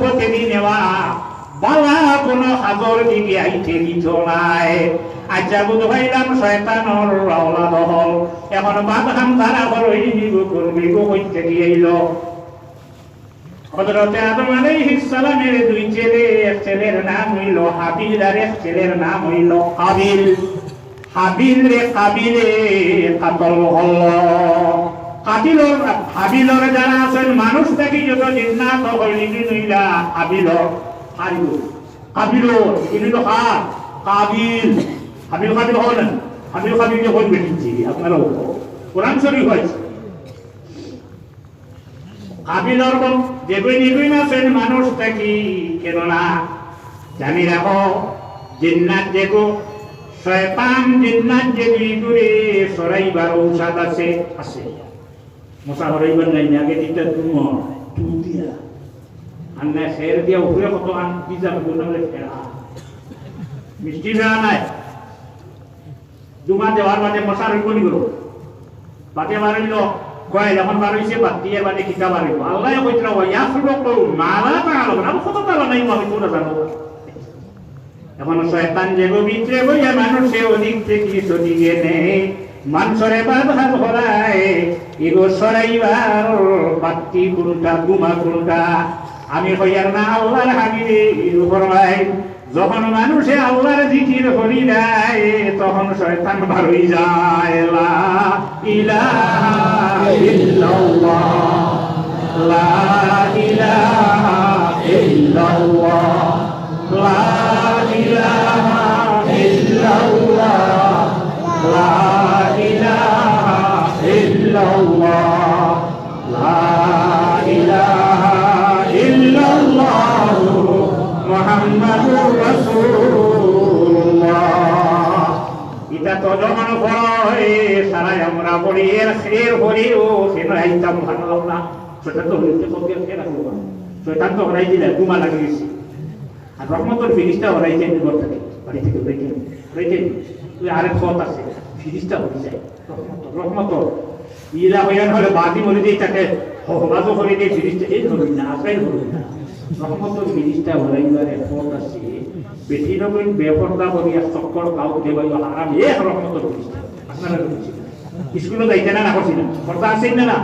পথে নেওয়া, বালা কোনো হাজর দিকে আইতে দিত নাই। বুধ ভাইলাম শয়তানর রাওলা দহল এখন বাদহাম তারা হরই নিব করবি, গো হইতে গিয়েইল হজরতে আদম আলাইহিস সালামের দুই ছেলে, এক ছেলের নাম হইল হাবিল আর এক ছেলের নাম হইল কাবিল। হাবিল রে কাবিলে কাতল হল। কাবিলর হাবিলর যারা আছেন, মানুষ থাকি যত জিন্নাত হইলি নইলা হাবিলর হারিল কাবিলর ইনি তো হাত কাবিল হাবিল কাবিল হলেন হাবিল কাবিল যে হইবে ঠিক আপনারা কোরআন শরীফ হয়েছে। কাবিলর যেগুই নিগুই আছেন, মানুষ থাকি কেননা, জানি রাখো, জিন্নাত যেগো শয়তান জিন্নাত যেগুলি দূরে সরাইবার ঔষধ আছে আছে। মশা হরাইবার নাই আগে দিতে তুম তু দিয়া আন্না খের দিয়া উপরে কত আন পিজা নামলে ফেরা মিষ্টি ফেরা নাই। দুমা দেওয়ার বাদে মশা রইব নি করো বাতে মারিল কয় যখন বারইছে বাতিয়ে বাদে কিতা বারিব আল্লাহ কইতরা ওয়া ইয়াখলুকু মা লা তাআলামুন আমি কত তালা নাই আমি তোরা জানো এখন শয়তান যে ভিতরে বইয়া মানুষে অধিক থেকে সদিকে নেই মানুষরে বাধা ধরায় এগো সরাইবার বাতি কোনটা গুমা কোনটা আমি হইয়ার না আল্লাহর হাবিরে ফরমাই যখন মানুষে আল্লাহর জিকির করি যায় তখন শয়তান ভারই যায়, লা ইলাহা ইল্লাল্লাহ, লা ইলাহা ইল্লাল্লাহ। যখন পড়ে সারা আমরা পড়ি এর এর পড়িও সে আইতাম ভালো না সেটা তো হইতে কবে ফেরা করব শয়তান তো হরাই দিলে দুমা লাগে গেছে আর রহমতের ফিরিস্তা হরাইছে ঘর থেকে। বাড়ি থেকে হরাইছে হরাইছে তুই আরেক পথ আছে। ফিরিস্তা হয়ে যায় রহমত রহমত। ইলা হইয়ান হলে বাদি মরে দিয়ে তাকে হবাজও করে দিয়ে ফিরিস্তা এই ধরুন না আসাই ধরুন না। রহমতের ফিরিস্তা হরাইবার এক পথ আছে। বেটি নগর বেপর্দা করিয়া চক্কর কাউ দেবাই আরাম রহমতের ফিরিস্তা আপনারা স্কুলে যাইতে না, করছি না। পর্দা আছেন না না?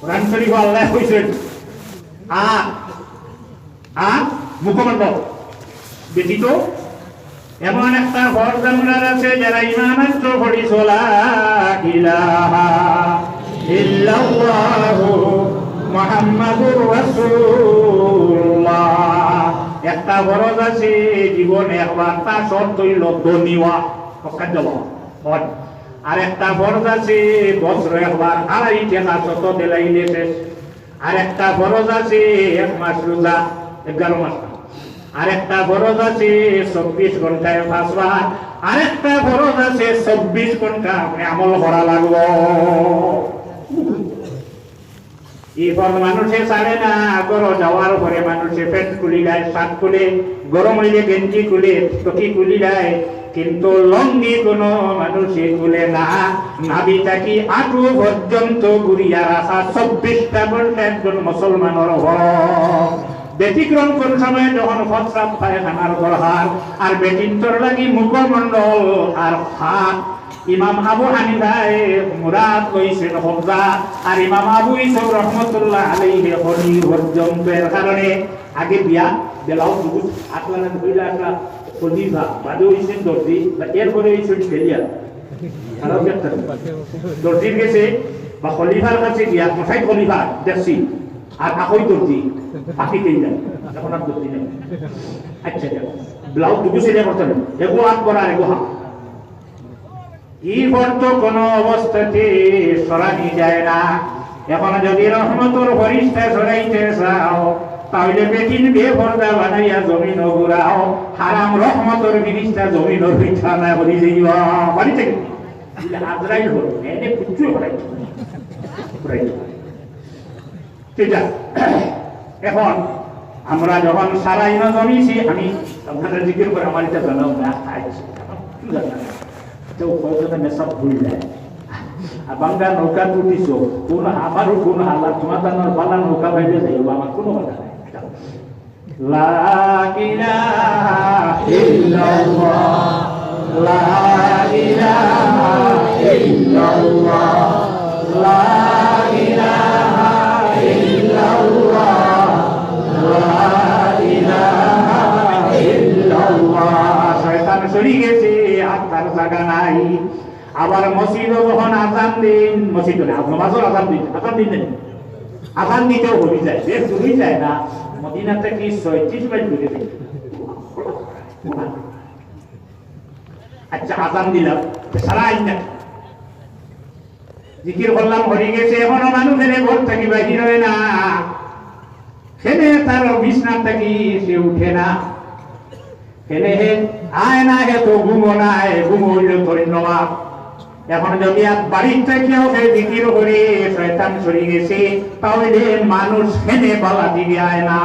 কোরআন শরীফ আল্লাহ কইছেন, আ আ মুখমণ্ড ব্যতীত এমন একটা ঘর জামরার আছে যারা ইমানাচ্ছ করি চলা ইলাহা ইল্লাল্লাহু মুহাম্মাদুর রাসূলুল্লাহ একটা গরজ আছে জীবনে একবার তা শর্ত হইল ধনিওয়া পক্ষার হয়। আর একটা ফরজ আছে বছর একবার আড়াই টাকা শত দেলাইলে শেষ আর একটা ফরজ আছে এক মাস রোজা এগারো মাস আর একটা ফরজ আছে চব্বিশ ঘন্টায় আর একটা ফরজ আছে চব্বিশ ঘণ্টা আমল করা লাগবো। এখন মানুষে ছাড়ে না গরম যাওয়ার পরে মানুষে পেট খুলি দেয় শাক খুলে গরম হইলে গেঞ্জি খুলে, টকি খুলি দেয় কিন্তু লঙ্গি কোনো মানুষে খুলে না। নাবি থাকি আটু পর্যন্ত গুড়িয়া রাখা চব্বিশটা ঘণ্টা একজন মুসলমানের হক ব্যতিক্রম কোন সময় যখন ফসরাম পায়খানার দরকার আর বেটিন্তর লাগি মুখমণ্ডল আর হাত ইমাম আবু হানিফায় মুরাদ লইছেন হবজা আর ইমাম আবু ইসব রহমতুল্লাহ আলাইহি হনি পর্যন্ত এর কারণে আগে বিয়া, বেলাও দুগুত আকলানা হইলা একটা খলিফা বাদে হইছেন দর্জি, বা এরপরে হইছেন ফেলিয়া। দর্জির গেছে বা খলিফার কাছে গিয়া মশাই খলিফা? দেখছি। আর আকই দর্জি, বাকি কেই যায় এখন আর দর্জি নেই। আচ্ছা ব্লাউজ দুগু সেটা করতে হবে এগো হাত করা এগো হাত এই বর্ত কোন অবস্থাতে সরানি যায় না। এখন যদি রহমতর ফরিস্তা সরাইতে চাও, তাহলে বেটিন বিয়ে পর্দা বানাইয়া জমিন ঘুরাও। হারাম রহমতর ফিরিস্তা জমিন বিছানা করি থেকে আজরাইল এনে আছে এখন আমরা যখন সারাই না জমিছি, আমি আপনাদের জিজ্ঞেস করে আমার এটা জানাও না কেউ কয়েকজনে মেসব ভুল যায়। বাংলা নৌকা তুটিছ কোন আমারও কোন হালাত তোমার বালা নৌকা বাইরে যাইব আমার কোনো কথা নাই। লা ইলাহা ইল্লাল্লাহ, লা সরি গেছে আত্মার জায়গা নাই, আবার মসজিদ যখন আজান দিন, মসজিদ না নমাজের আজান দিন আজান দিন দেন দিতেও হয়ে যায়, বেশ হয়ে যায় না। মদিনা থেকে ছয়ত্রিশ মাইল দূরে থেকে আচ্ছা আজান দিলাম। সারা আইন। জিকির করলাম হয়ে গেছে। এখনও মানুষ এনে ঘর থাকি, বাহির হয় না। সেনে তার বিছনার থাকি, সে উঠে না। না ঘুমো না হে ঘুমো হইল তোর নমাজ এখন যদি আর বাড়ির থেকেও সে জিকির করে শয়তান সরে গেছে, তাহলে মানুষ না।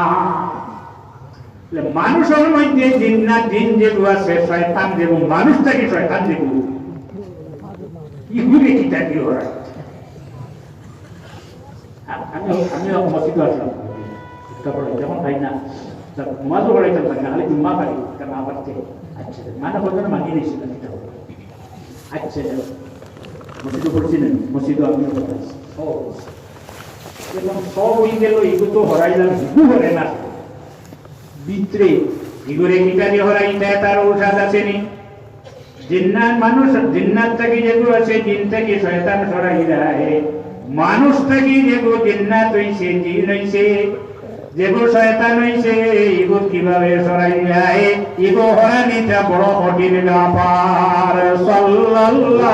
তাহলে মানুষের মধ্যে জিন্নাত জিন যেগুলো আছে, শয়তান যেগুলো মানুষ থেকে শয়তান যেগুলো কি আমি আমিও মসজিদে যখন না? মাঝও পড়াইতাম পারি না খালি জুম্মা পারি কারণ আবার থেকে আচ্ছা মানে বলতে মানিয়ে নিয়েছিল এটা আচ্ছা মসজিদে পড়ছিলেন মসজিদে আমি ও এবং সব হয়ে গেল এগুলো তো হরাইলাম হিগু হরে না ভিতরে ইগুরে কিকারি হরাইতে তার ঔষধ আছে নি জিন্নাত মানুষ জিন্নাত থেকে যেগুলো আছে জিন থেকে শয়তান সরাই যায় মানুষ থেকে যেগুলো জিন্নাত হইছে জিন হইছে যেগুলো শয়তান হইছে এগো কীভাবে সরাই যায় এগো হরানিটা বড় কঠিন ব্যাপার। সাল্লাল্লাহ।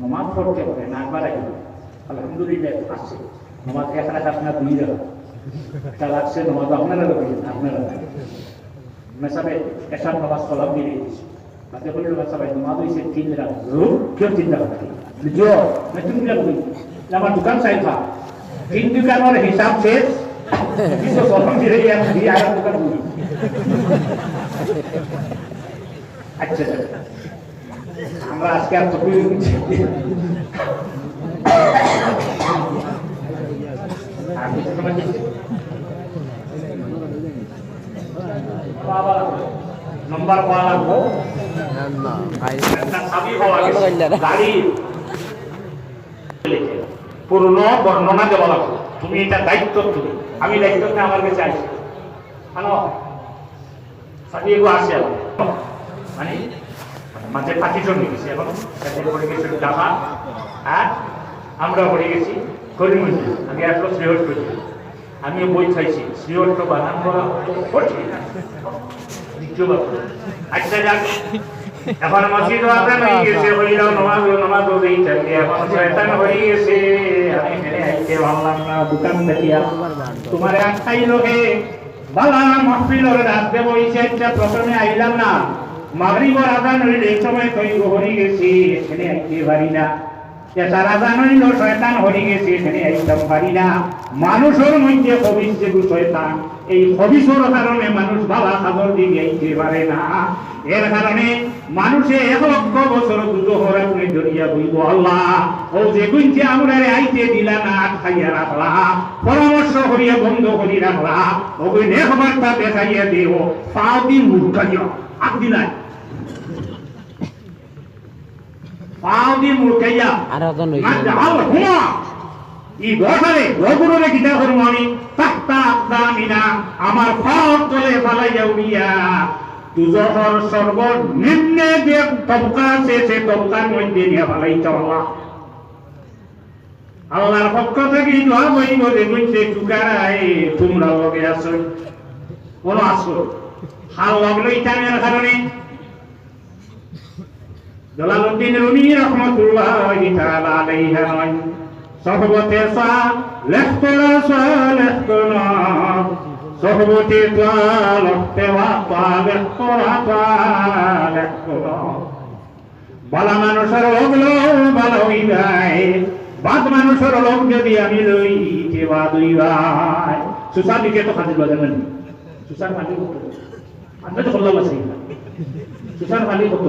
নমাজ পড়তে হবে না বাড়াই আলহামদুলিল্লাহ আসছে। নমাজ এক রাখা আপনার দুই রাখা একটা লাগছে নমাজ আপনারা রাখবেন আপনারা মেসাবে এসার নমাজ কলাম দিয়ে দিয়েছি। বাকি বলে মেসাবে নমাজ হয়েছে তিন রাখা কেউ তিন রাখা বুঝো? না তিন রাখা আমার দোকান চাই খা তিন দোকানের হিসাব শেষ। কিছু কলম দিয়ে দিয়ে আর দোকান আচ্ছা। আমরা আজকে আর। বাবা, নম্বর পাওয়া লাগবো। গাড়ি। পুরনো বর্ণনা দেওয়া লাগবে। তুমি এটা দায়িত্ব তুমি। আমি দায়িত্ব নিয়ে আমার কাছে আসি হ্যালো আসে মানে মাঝে পাঁচিশন নিয়ে গেছি এখন পড়ে গেছে জামা হ্যাঁ আমরা পড়ে গেছি করিমগঞ্জ আগে আসলো শ্রীহট করি আমিও বই খাইছি শ্রীহট তো বানান করা আচ্ছা যাক। এখন মসজিদ হয়ে গেছে নমাজ নমাজ এখন শয়তান হয়ে গেছে। আমি এখানে আইতে ভাবলাম না, দোকান দেখিয়া তোমার একটাই লোকে বালা মহফিলর রাত দেব ইচ্ছা প্রথমে আইলাম না। মাগরিবর আজান হইলে এই সময় কই হরি গেছি, এখানে আইতে পারি না। এটার আজান হইল, শয়তান হরি গেছে, এখানে আইতাম পারি না। মানুষের মধ্যে হবিস যে শয়তান, এই হবিসের কারণে মানুষ বাবা খাবার দিকে আইতে পারে না। এর কারণে মানুষে এক লক্ষ বছর দুটো হরে আপনি ধরিয়া বইব আল্লাহ। ও যে গুঞ্চে আমরা আইতে দিলা না খাইয়া রাখলা। পরামর্শ করিয়া বন্ধ করি রাখলা। ওই নেক বার্তা দেখাইয়া দিও। পাও দিন মুরকাইয়া আগ দিলাই না যাও হুমা ই দশারে রঘুরে গীতা করব আমি? তাক্তা আদামিনা আমার পাওয়ার তলে ফালাইয়া উড়িয়া। দুজহর সর্বনিম্নে যে তবকা আছে সে তবকার মধ্যে নিয়ে ভালাইতে আল্লাহ আল্লাহর পক্ষ থেকে দোয়া বইব যে কইছে টুকারাই তোমরা লগে আছো কোন আছো হাল লগলো ইতামের কারণে। জলালউদ্দিন রুমি রহমতুল্লাহ তাআলা আলাইহি নয় সহবতে সা লেখতরা সা লেখতনা সহবতে সা লেখতেওয়া পা লেখতরা পা লেখতনা বালা মানুষের লগলো বালা হই যায় বাদ মানুষের লোক যদি আমি লই যে বাদ হই ভাই। সুসার দিকে তো খাতে বাজাবেন সুসার খালি কত আমরা তো করলাম আছে কত?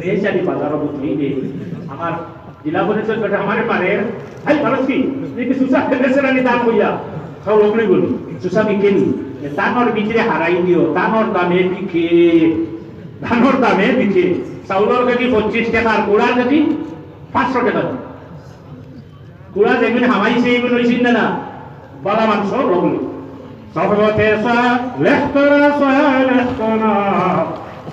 নিয়ে চালি বাজারও বুঝলি যে আমার জেলা পরিষদ বেটা আমার পারে। হাই ভারতী দেখি সুসার খেলেছে রানি দাম হইয়া সব লোক নেই বলি সুসা বিকেনি তানোর ভিতরে হারাই দিও তানোর দামে বিকে ধানোর দামে বিকে চাউলের কেজি পঁচিশ টাকার কুড়া যদি পাঁচশো টাকা কুড়া যেগুলি হামাইছে এগুলো হয়েছিল না না? বালা মাংস রগুলো সর্বতে সা লেখতরা সা লেখতনা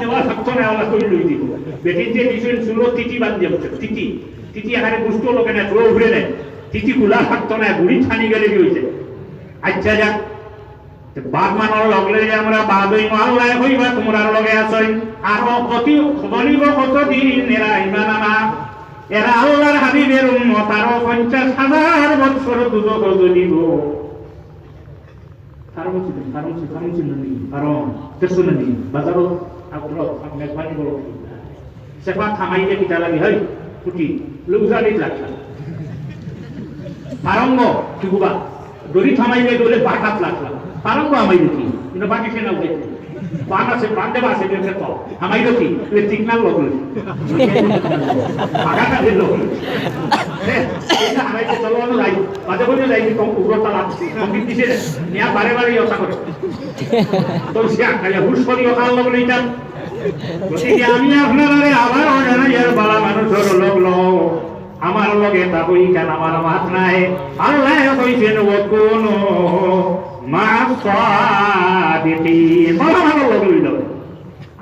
দেওয়া থাকতো না কই লই দিব বেটিন যে দিছিল সুলো তিতি বান দিয়ে তিতি তিতি হারে বুঝতো লোকে না চুলো ঘুরে নেয় তিতি গুলা থাকতো না গুড়ি ছানি গেলে কি হইছে? আচ্ছা যাক। বাঘ মানৰ লগলে যে আমরা বাদই মহল্লাই হইবা তোমরা লগে আছই। আর অতি বলিব কত দিন এরা ইমান আনা। এরা আল্লাহর হাবিবের উম্মত আরও পঞ্চাশ হাজার বছর দুদক জ্বলিব কারণ ছিল কারণ ছিল কারণ ছিল নি কারণ দেশ নি বাজারও আগর মেঘবানি বড় সেফা থামাইলে কিটা লাগি হয় ফুটি লোকজানি লাগছে পারঙ্গ কি গুবা দড়ি থামাইলে গেলে বাটাত লাগলা পারঙ্গ আমাই দেখি কিন্তু বাকি সে নাও দেখি পান আছে পান দেবা আছে দেখে তো আমাই তো জানাই আর বালা মানুষের লগ লও আমার লগে তা আমার মাত নাই? আল্লাহ কইছেন ও কোন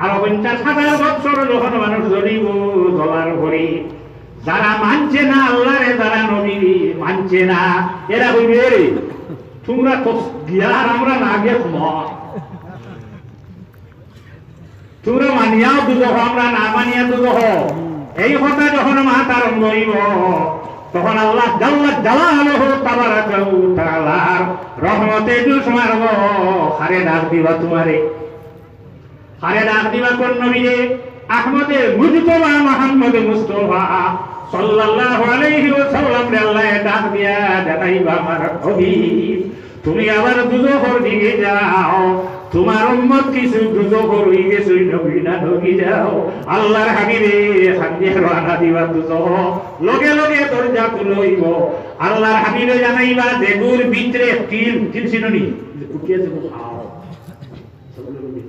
আর পঞ্চাশ হাজার বছর যখন মানুষ জ্বলার ভরি, যারা মানছে না আল্লাহরে, যারা নবী মানছে না, এরা রে। তোমরা গিয়ার, আমরা না ঘুমাও। তোমরা মানিয়াও দুদহ আমরা না মানিয়া দুদহ এই কথা যখন মাতার বইব তখন আল্লাহ জাল্লা জালালহ তাবারাকাহু তাআলার রহমতে জুস মারব। হারে ডাক দিবা তোমারে। হারে ডাক দিবা কোন নবীরে? আহমদে মুজতবা মুহাম্মদ মুস্তাফা। সাল্লাল্লাহু আলাইহি ওয়াসাল্লাম রে আল্লাহ ডাক দিয়া জানাইবা আমার হাবিব তুমি আবার দুজহর দিকে যাও। তোমার উম্মত কিছু দুজহ হই গেছে নবী না, ঢুকি যাও। আল্লাহর হাবিবে হাজিয়ে রানা দিবা দুজহ লগে লগে দরজা খুলইব আল্লাহর হাবিবে জানাইবা দেগুর ভিতরে তিল তিল চিননি খাও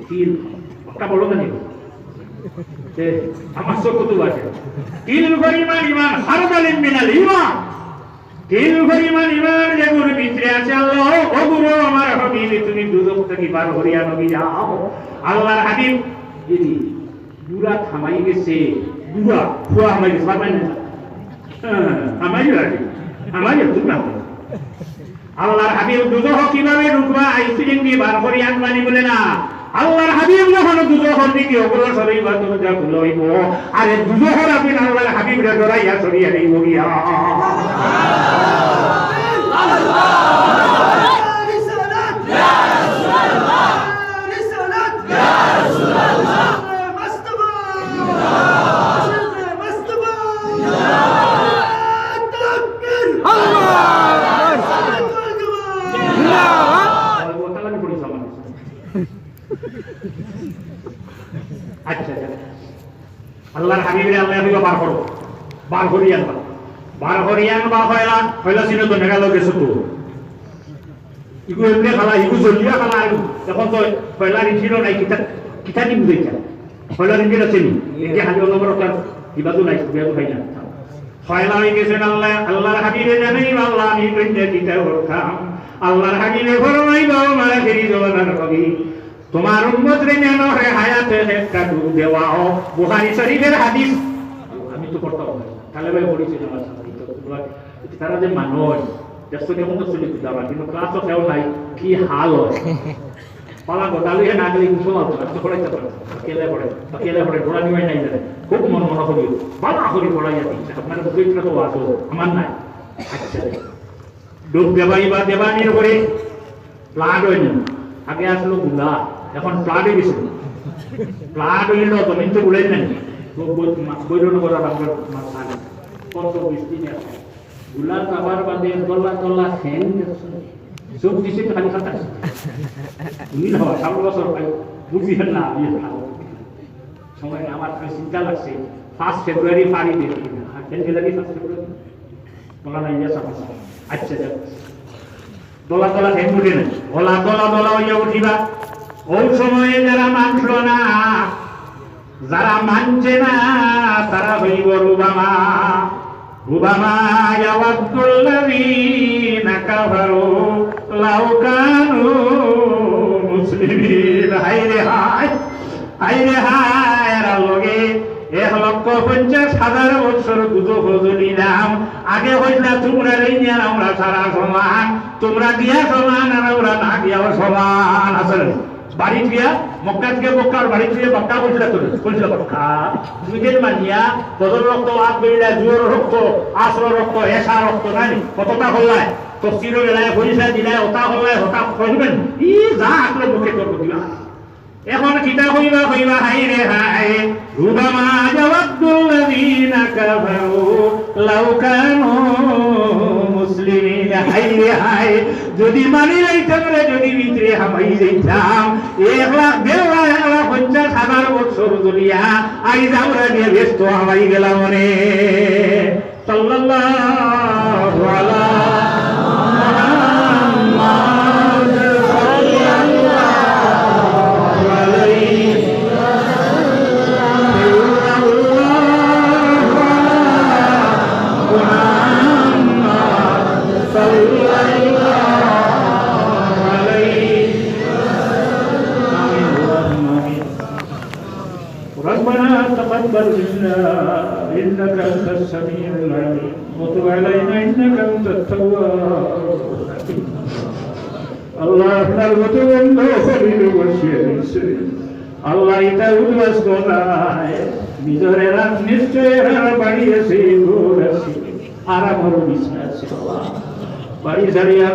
তিল। একটা বড় না আমার চোখ তো আছে তিল পরিমাণ ইমান হারদালিম মিনাল ইমান তিল পরিমাণ ইমান যেগুলো ভিতরে আছে আল্লাহ। ও গুরু, আমার হাবিব, তুমি রাস্তাটি পার করিয়া নবী যাও। আল্লাহর হাবিব যদি দূরা থামাই গেছে দূরা খুয়া হামাই গেছে, পারবেন না? হ্যাঁ, আমাই লাগে আমাই না আল্লাহর হাবিব দুজহ কীভাবে ঢুকবা আইসিডিং দিয়ে বার করি আনবানি বলে না। আল্লাহর হাবিব যখন দুজহর দিকে অগ্রসর হইবা দরজা খুলে হইব। আরে দুজহর আপনি আল্লাহর হাবিব রে ডরাইয়া সরিয়া নেই বলিয়া আল্লাহ আচ্ছা আল্লাহর হাবিবরে আল্লাহ হাবিব বার করো। বার করি আনবা বার করি আনবা হয়লা হয়লা ছিল তো নেগাল গেছো তো ইগু এমনি খালা ইগু জলিয়া খালা, আর এখন তো হয়লা রিছিল নাই, কিতা কিতা দিম দেইতা হয়লা রিছিল আছে নি? একে হাজি অলপ রকার কিবা নাই বিয়া তো খাই না। হয়লা হয়ে গেছেন আল্লাহ আল্লাহর হাবিবে জানেই আল্লাহ আমি কইতে কিতা করতাম আল্লাহর হাবিবে ফরমাই দাও মারা ফেরি জবানার কবি। তোমার উম্মত রে যেন হে হায়াতে একটা ডুব দেওয়াও। বুখারী শরীফের হাদিস। আমি তো করতাম না। তাহলে ভাই পড়েছি আমার তারা যে মানুষ দেখছ কেমন চলি যাবা কিন্তু ক্লাসও কেউ নাই। কি হাল হয়। পালা গোটালি হে না গেলে কিছু মারতো না তো পড়াইতে পারে। কেলে পড়ে কেলে পড়ে, ঘোড়া নিয়ে নাই জানে। খুব মন মনে করি বাবা করি পড়াই যাচ্ছি আপনার বুঝতে তো আসো, আমার নাই। আচ্ছা। ডুব দেবাই বা দেবানির করে প্লাট হয়নি। আগে আসলো গুলা। এখন প্লাট গেছে। প্লাট হইল জমিন তো উড়াই নাই। বৈরন করার মাথা কত বৃষ্টি গুলা কাবার বাদে তল্লা তল্লা ফ্যান সব দিছে খালি খাতা তুমি না, সামনে বছর বুঝি না সময় আমার চিন্তা লাগছে। ফার্স্ট ফেব্রুয়ারি পারি লাগে ফার্স্ট ফেব্রুয়ারি। বলা আচ্ছা দলা দলা হেন উঠে না ওলা দলা দলা হইয়া উঠিবা। ওই সময়ে যারা মানল না, যারা মানছে না, তারা হইব রুবামা। লাউ হায় লগে এক হাজার দাম আগে হইলা তোমরা রেঞ্জার আমরা সারা সমান, তোমরা দিয়া সমান আর আমরা না দিয়াও সমান আসলে বাড়ি দিয়া মক্কা থেকে মক্কার বাড়ি দিয়ে মক্কা বলছিল তোর বলছিল মক্কা। দুইদিন মানিয়া বদল রক্ত আগ বেরিলা জোর রক্ত আসর রক্ত এসা রক্ত নাই কতটা হল্লায় তফসির বেলায় পয়সা দিলায় ওটা হল্লায় হতা কইবেন ই যা আসলে মুখে করব দিবা এখন কিতা হইবা হইবা, হাই রে হাই। রুবামা জাওয়াদুল্লাযীনা কাফারু লাউ কানু মুসলিমিন হাই রে হাই যদি মানি যাইতাম রে যদি ভিতরে হামাই যাইতাম। এক লাখ, দেড় লাখ, এক লাখ পঞ্চাশ হাজার বছর দুনিয়া, আই যাওরা দিয়ে ব্যস্ত হামাই গেলাম রে সাল্লাল্লাহু আলা আল্লাহ আপনার মতো বন্ধ করিল বসিয়ে আল্লাহ এটা উদ্বাস্ত নাই। নিজের রাত নিশ্চয় আছে আছে। আর আছে বাড়ি আর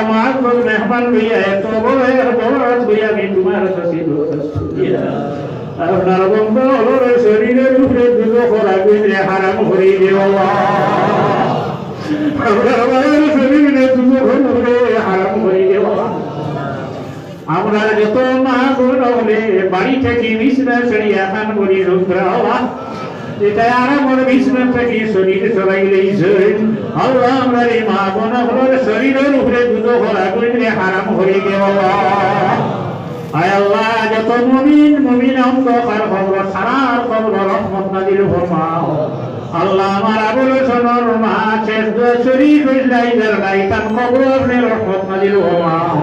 আমার মেহমান ভইয়া এত বড় বড় ভইয়া আমি তোমার কাছে আপনার বন্ধ হল শরীরের উপরে দুটো করা গুজরে হারাম হয়ে দেওয়া আপনার বাবার শরীরে দুটো ঘরে হারাম হয়ে দেওয়া আমরা যত মা গুণ হলে বাড়ি থেকে বিছনা সরিয়া খান করি রুদ্রা এটা আরামর বিছনা থেকে শরীর সরাইলেই আল্লাহ আমরা এই মা বোন শরীরের উপরে দুটো করা গুজরে হারাম হয়ে দেওয়া আয় আল্লাহ, যত মুমিন মুমিন অন্ধকার খবর সারার খবর রহমত নাজিল ফরমাও আল্লাহ আমার আবুল সোনর মা, শেষ দশরী হইলাই যার গাইতান খবর আপনি রহমত নাজিল ফরমাও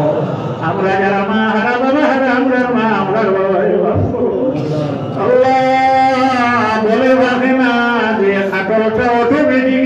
আমরা যারা মা, হারা বাবা, হারা আমরা মা আমরা আল্লাহ বলে রাখে না যে খাটলটা অটোমেটিক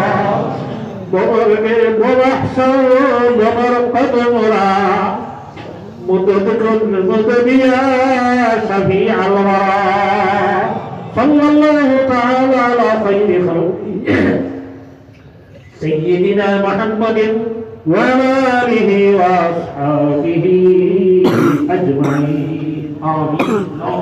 বমরবে বমাহসান বমর কদমরা মুদদকুন মুদবিয়া সাফি আলরা সাল্লাল্লাহু তাআলা আলা খাইরি খালকি। সাইয়্যিদিনা মুহাম্মাদিন ওয়া আলিহি ওয়া আসহাবিহি আজমাইন। আমিন।